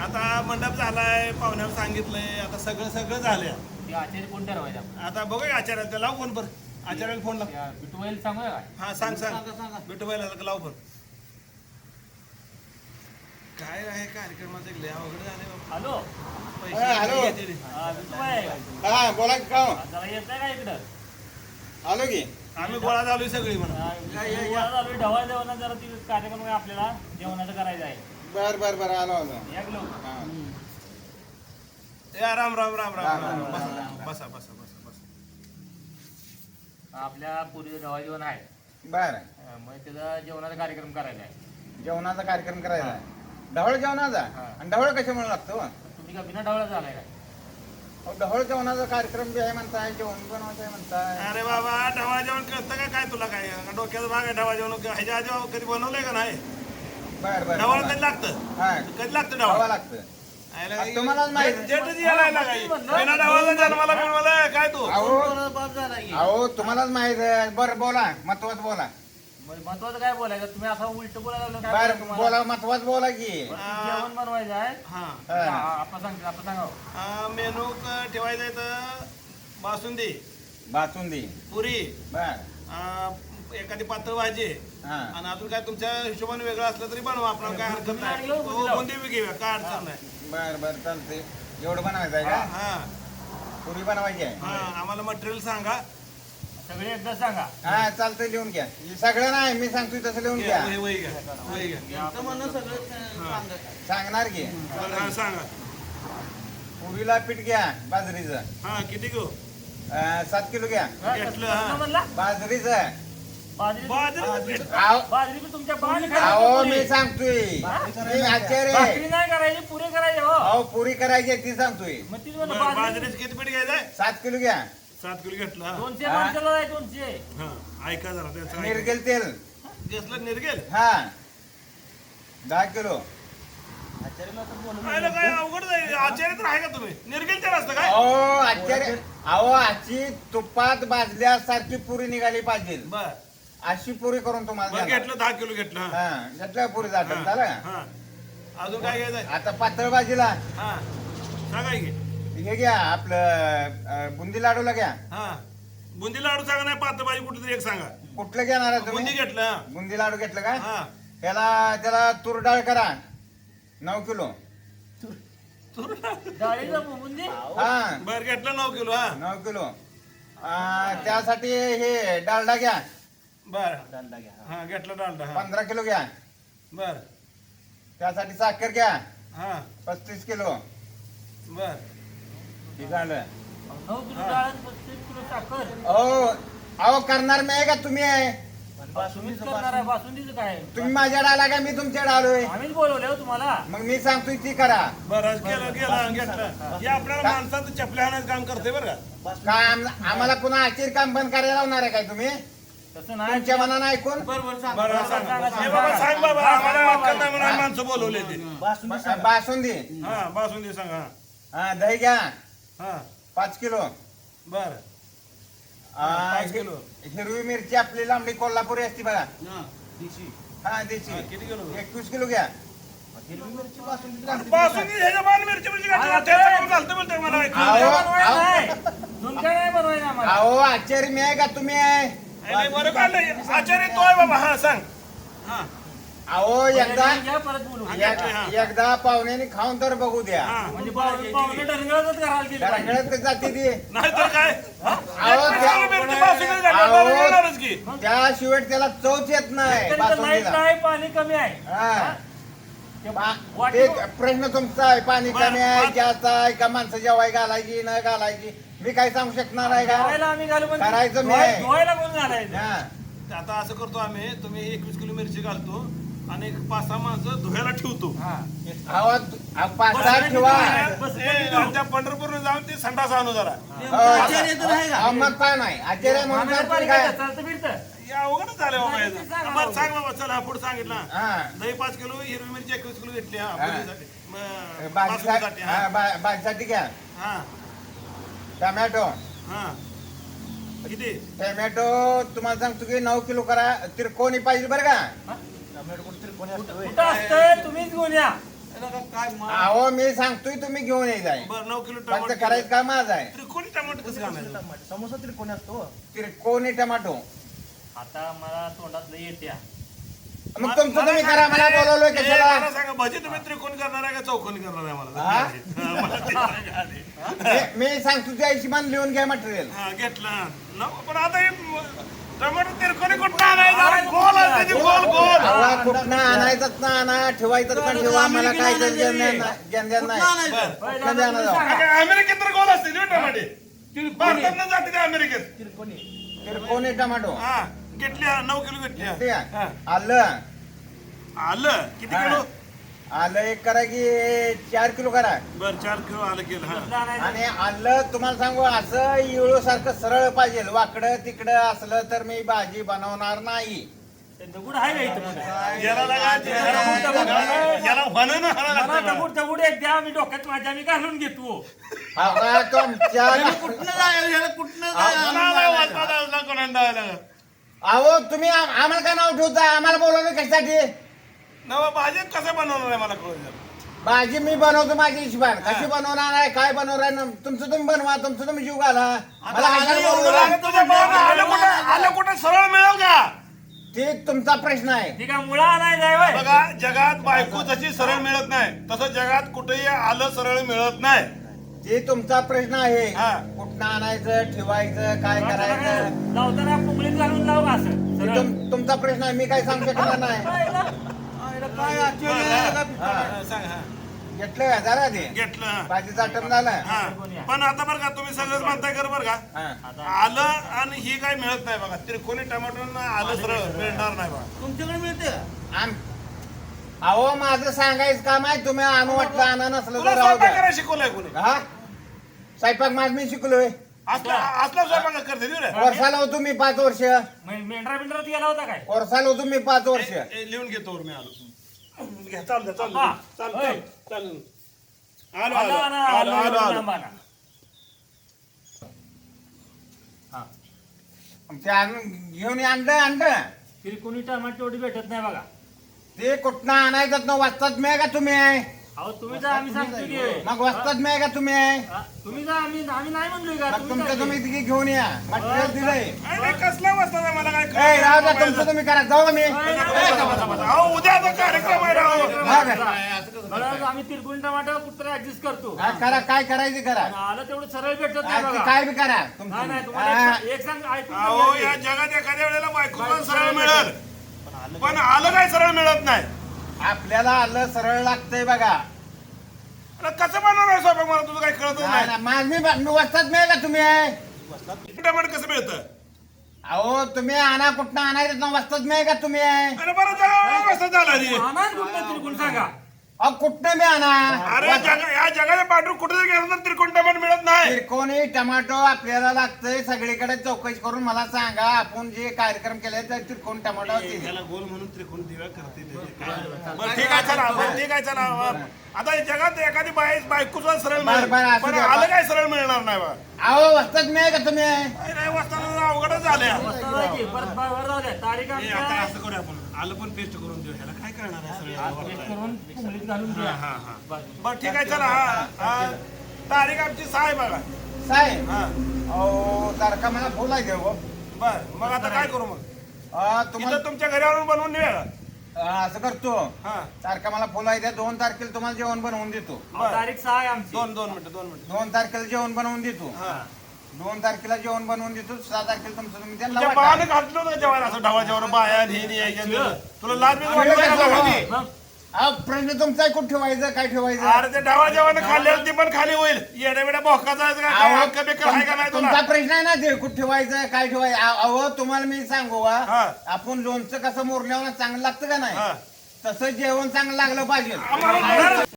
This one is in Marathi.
आता? मंडप झालाय पाहुण्याला सांगितलंय आता सगळं सगळं झालंय. ते आचार्य कोण ठरवायचं आपण? आता बघूया आचार्याला लाव फोन बरं आचार्याला फोन लाव. त्या बिटूबाईला सांगूया काय? हा सांग सांग. बिटूबाईला लाव फोन. काय आहे कार्यक्रमाचं? एक लय अवघड झालंय बाबा. हॅलो? पैसे हा, हॅलो. घेते रे. हा, बिटूबाई हा बोला की का? जरा येत नाही का इकडं? आलो की. आम्ही गोळा झालोय सगळी म्हणून ढवळ जरा ती कार्यक्रम आहे आपल्याला जेवणाचं करायचं आहे बर बर बर आलो आलो या की हा. राम राम राम राम राम, बसा. बसा बसा बसा बसा आपल्या पूर्वीचं ढवळ जेवण आहे बर हा, मग त्याचा जेवणाचा कार्यक्रम करायचा आहे जेवणाचा कार्यक्रम करायचा आहे. ढवळ जेवणाचा हा. आणि ढवळ कशामुळे लागतो? तुम्ही का बिना ढवळा झालाय काय अहो, ढवळ जेवणाचा कार्यक्रम बी आहे म्हणताय जेवण बनवायचं आहे म्हणताय. अरे बाबा ढवा जेवण कळतं का? काय तुला काय? डोक्याचा भाग आहे ढवा जेवण? ह्याच्या आधी कधी बनवलंय का नाही? बर बर. ढवाळ कधी लागतं? हा. कधी लागतं ढवळ? ढवा लागतं. आ, तुम्हालाच माहीत. यायला बिना ढवाला जन्माला काय तू? अहो बाप झाला की. अहो तुम्हालाच माहीत आहे. बरं बोला. महत्वाचं बोला. महत्वाचं काय बोलायचं? तुम्ही असं उलट बोलायला लागलो काय बर बोलायचं तुम्हाला? बोला महत्वाचं बोला की. जेवण बनवायचं आहे. हा. हा. आपण सांग आपण सांगा. हा, मेनू क- ठेवायचं आहे तर बासुंदी बासुंदी. पुरी बर. एखादी पातळ भाजी. हा. आणि अजून काय तुमच्या हिशोबाने वेगळं असलं तरी बनवा आपल्याला काय हरकत नाही. बुंदी लावू, बुंदी लावू. बुंदी बी घेऊया काय अडचण नाही. बर बर चालते एवढं बनवायचं आहे हा का? हा पुरी बनवायची आहे. हा आम्हाला मटेरियल सांगा. सगळे एकदा सांगा. हा चालतंय लिहून घ्या. सगळं नाही मी सांगतोय तसं लिहून घ्या वही- वही घ्या वही घ्या. सांगणार की? हा, सांगा. पीठ घ्या बाजरीचं. हा किती घेऊ अं, सात किलो घ्या. हा, घेतलं, कसं हा. म्हणला? बाजरीचं. बाजरी बाजरी आहो बाजरी बी तुमच्या बाजरी अहो, मी सांगतोय. मी आचार्य. आहे. भाकरी नाही करायची पुरे करायचे हो. अहो पुरी करायची आहे ती सांगतोय. मग ती म्हणलं बरं, बाजरी बाजरीचं किती पीठ घ्यायचंय सात किलो घ्या. सात किलो घेतलं. दोनशे. माणसाला आहे दोनशे हा ऐका जरा त्याचं ऐका. निर्गेल तेल घेतलं निर्गेल हा दहा किलो काय अवघड जाईल आचार्य तर आहे का तुम्ही निर्गेल तेल असतं काय अहो आचार्य अहो आजची तुपात भाजल्यासारखी पुरी निघाली पाहिजे बर अशी पुरी करून तुम्हाला बरं. घेतलं दहा किलो घेतलं हा. हा घेतल्या पुरी जातात झालं हा, का? हा. अजून काय घ्यायचंय आता पातळ भाजीला हा सांगा की हे घ्या आपलं अं, बुंदी लाडूला घ्या. हा. बुंदी लाडू सांगा नाही पात्र भाजी कुठली तरी एक सांगा. कुठलं घेणार आहे बुंदी तुम्ही घेतलं. हा. बुंदी लाडू घेतलं का? हा. त्याला त्याला तूर डाळ करा नऊ किलो. डाळीचं बुंदी? हा. बर घेतलं नऊ किलो हा. नऊ किलो. अं, त्यासाठी हे डालडा घ्या. बर. डालडा घ्या हा घेतलं डालडा हा. पंधरा किलो घ्या. बर. त्यासाठी साखर घ्या. हा. पस्तीस किलो. बर. झालं. नऊ किलो डाळ आणि पस्तीस किलो साखर? अहो अहो करणार मी आहे का तुम्ही? आहे तुम्हीच करणार आहे बासुंदीचं काय? तुम्ही माझ्याकडे आला का मी तुमच्याकडे आलोय आम्हीच बोलवले हो तुम्हाला. मग मी सांगतोय ती करा. बर गेलं गेलं घेतलं. हे आपल्याला माणसाचं चपल्या काम करते बरं का? काय आम- आम्हाला पुन्हा आखीर काम बंद करायला लावणार आहे काय तुम्ही? तसं नाही. तुमच्या मनानं ऐकून? बरं सांगा, सांग सांगा, हे बाबा सांग बाबा सांगा, आम्हाला सांगा, वाटतं नाही म्हणून. माणसं बोलवले ते बासुंदी. हा बासुंदी सांगा. हा दही घ्या. हा. पाच किलो. बर. आ, पाच किलो. हिरवी मिरची आपली लांबडी कोल्हापुरी असती बघा. हा हा, देशी. किती किलो? एकवीस किलो घ्या. ह्याच्या बाण मिरची घालतं मला. नाही. आम्हाला? अहो आचार्य मी आहे का? तुम्ही आहे? बरं काढलं. आचार्य तो आहे बाबा. हा सांग. हा. अहो एकदा घ्या परत बोलू. एक- एकदा पाहुण्याने खाऊन तर बघू द्या म्हणजे पाहुणे पाहुणे डरगळतच घराला गेले जरा पाहिजे. कळत जाते ती नाहीतर काय अहो एक त्या- मिरची बासुंदी घातली, अहो. बरं येणारच की त्याशिवाय त्याला चवच येत नाही तरी तर लाइट बासुंदीला नाही पाणी कमी आहे हा. ते पा- वाटी- ते प्रश्न तुमचा आहे पाणी बरं, कमी आहे बरं. जास्त आहे का माणसं जेवाय घालायची न घालायची मी काय सांगू शकणार आहे जेवायला का आम्ही घालू पण करायचं मी धुवाय- आहे. धुवायला कोण घालायचं हा. आता असं करतो आम्ही तुम्ही एकवीस किलो मिरची घालतो आणि एक पाच सहा माणसं धुयाला ठेवतो. हा. पंढरपूर जाऊन ते संडास आणू जरा. अवघडच झालं बाबा सांगा बाबा. चला पुढे सांगितलं. हा. दही पाच किलो हिरवी मिरची एकवीस किलो घेतली हा हा. भाजीसाठी हा, हा घ्या. हा. टमॅटो. हा. किती? टमॅटो तुम्हाला सांगतो की नऊ किलो करा तिरकोणी पाहिजे बरं का? हा? कुठं असतंय. तुम्हीच घेऊन या अहो मी सांगतोय तुम्ही घेऊन ये जाय. बरं नऊ किलो फक्त टमाटर करायचं का माझं आहे. त्रिकोणी टमाटर कसं घालायचं समोसा तरी कोणी असतो? त्रिकोणी टमाटो. आता मला तोंडात लई येत्या. मग तुमचं तुम्ही करा मला बोलवलोय ए, मला कशाला सांगा भजी तुम्ही त्रिकोणी करणार आहे का चौकोनी करणार आहे मला? हा? हा, मला ते सांगा आधी. मी मी सांगतो त्या हिशोबाने लिहून घ्या मटेरियल हा, घेतलं. पण आता हे टमाटर तिरकोणी कुठं आणायचं? अरे गोल असते ते गोल गोल हवा कुठनं आणायचं ना आणा ठेवायचं का ठेवा. मला काय नाही. कुठनं ना. अगं, अमेरिकेत तर गोल असते ना टमाटे? भारतात जाते ते अमेरिकेत? त्रिकोणी टमाटो? हा घेतली हा, नऊ किलो घेतली हा. ठीक आहे हा. आलं. आलं. किती किलो? आलं एक करा की चार किलो करा. बर चार किलो आलं केलं हा. आणि आलं तुम्हाला सांगू असं इळू सारखं सरळ पाहिजे. वाकडं तिकडं असलं तर मी भाजी बनवणार नाही. ते दगड आहे का इथं पुढे? याला लागा याला म्हणून मला दगड दगड एक द्या मी डोक्यात माझ्या मी घालून घेतो. आता तुमच्या अहो तुम्ही आम- आम्हाला का नाव ठेवता आम्हाला बोलवलं कशासाठी? नवा भाजी कसं बनवणार आहे मला कळून भाजी मी बनवतो माझी हिशोबान कशी बनवणार आहे काय बनवणार आहे तुमचं तुम्ही बनवा तुमचं तुम्ही जीव घाला. मला बोलवलं? आलं कुठं? आलं कुठं? सरळ मिळेल का ते तुमचा प्रश्न आहे. ठीक मुळा बघा जगात बायको जशी सरळ मिळत नाही तसं जगात कुठेही आलं सरळ मिळत नाही. ते तुमचा प्रश्न आहे. हा. कुठनं आणायचं ठेवायचं काय करायचं? लावताना पुंगळीत घालून लाव का असं ते सरळ. तुम- तुमचा प्रश्न आहे मी काय सांगू शकणार नाही. पाहिलं? घेतलं. जरा ते घेतलं. भाजीचा आटम झाला हा. पण आता बरं का तुम्ही सगळंच म्हणताय कर बरं का. आलं आणि ही काय मिळत नाही बघा. त्रिकोणी टमाटर आलं सरळ मिळणार नाही बघा. तुमच्याकडे मिळते आम- अहो माझं सांगायचं काम आहे तुम्ही आणू वाटलं आणा नसलं तुला तर राहू स्वयंपाक द्या. करायला शिकवलंय कोणी? हा? स्वयंपाक माझ मी शिकलोय. असला असला स्वयंपाक करते रे. वर्षाला होतो मी पाच वर्ष. मे- मेंढरा बिंढरात गेला होता काय? वर्षाला होतो मी पाच वर्ष. ए, ए, लिहून घेतो वर मी आलो. घ्या चाल द्या चाल हा. चाल होय. चाल आलो आलो, आलो. आलो, आलो आलो, आलो आलो. लांब आणा. ते आणून घेऊन आणलं आणलं. त्रिकोणी टमाटर एवढी भेटत नाही बघा. ते कुठनं आणायचं ना वाचतात मी का तुम्ही अहो तुम्ही जा आम्ही सांगतो की. मग वाचतात मी का तुम्ही हा, तुम्ही जा आम्ही आम्ही नाही म्हणलोय का? मग तुम्ही तुमचं जा. तुम्ही तिथे घेऊन या. मटेरियल दिलंय. अरे, कसला वाजता मला काय ए राहू द्या. तुमचं तुम्ही करा. जाऊ का मी? उद्या आता कार्यक्रम आहे राव. हा का? बरं, आम्ही तिरकुणी टमाटर कुठं ऍडजस्ट करतो. हा, करा काय करायचं करा? आलं तेवढं सरळ भेटत हा, नाही बघा. काय बी करा नाही नाही हा, तुम्हाला एक- एक सांग ऐकून अहो घ्या. या जगात एखाद्या वेळेला बायको पण सरळ मिळेल. पण आलं काय सरळ मिळत नाही? आपल्याला आलं सरळ लागतंय बघा. अरे कसं बनवणार आहे स्वयंपाक? मला तुझं काही कळतच नाही, नाही. नाही, माझ मी मी वाचतात नाही का तुम्ही? टमाटर कसं मिळतं? अहो तुम्ही आणा कुठनं आणायचं ना वाचतात नाही का तुम्ही अरे बरं जा वाजता झाला रे आणाच कुठलं त्रिकोण सांगा? अहो कुठनं मी आणा? अरे जगा या जगाच्या पाठून कुठे जर गेलं तर त्रिकोण मिळत नाही. किरकोणी टमाटो आपल्याला लागतंय. सगळीकडे चौकशी करून मला सांगा आपण जे कार्यक्रम केले तर किरकोण टमाटो होतील. त्याला गोल म्हणून त्रिकोण दिव्या करते ते. बरं, ठीक आहे चला बरं, ठीक आहे चला. आता या जगात एखादी बाई बायको सुद्धा सरळ बरं, बरं, मिळेल असू पण द्या. आलं काय सरळ मिळणार नाही बा? अहो वाचतात नाही का तुम्ही? नाही, नाही वाजता अवघडच झाल्या ए, आता असं करूया आपण. आलं पण पेस्ट करून देऊ. ह्याला काय करणार आहे पेस्ट सरळ करून पुंगळीत घालून द्या हा हा. बस. बरं ठीक आहे चला. हा हा. तारीख आमची सहा आहे. बघा साहेब? हा. अहो तारखा मला बोलायचे हो. बर मग आता काय करू मग? तुम्हाला इथं तुमच्या घरी आणून बनवून नेऊया का? असं करतो. हा. तारखा मला बोलायचे दोन तारखेला तुम्हाला जेवण बनवून देतो. तारीख सहा आहे आमची. दोन दोन मिनिटं दोन मिनिटं. दोन तारखेला जेवण बनवून देतो. हा. दोन तारखेला जेवण बनवून देतो. सहा तारखेला तुमचं तुम्ही त्यांना तुझ्या वाटा. बाळाने घातलं होतं जेवायला. असं ढवाच्यावर बाया आणि हे नाही, हे नाही. तुला लाज वाटत का मग? प्रश्न तुमचा कुठं ठेवायचं काय ठेवायचं? अरे ते ढवा जेवण खाल्लेलं ती पण खाली होईल. येड्या बेड्या भोका जायचं का? काय अहो, हक्क बिक्क आहे का नाही तुमचा प्रश्न आहे ना ते कुठं ठेवायचं काय ठेवायचं? अहो अहो, तुम्हाला मी सांगू हा. का आपण लोणचं कसं मोरल्यावर चांगलं लागतं का हा. नाही तसं जेवण चांगलं लागलं पाहिजे. आम्हाला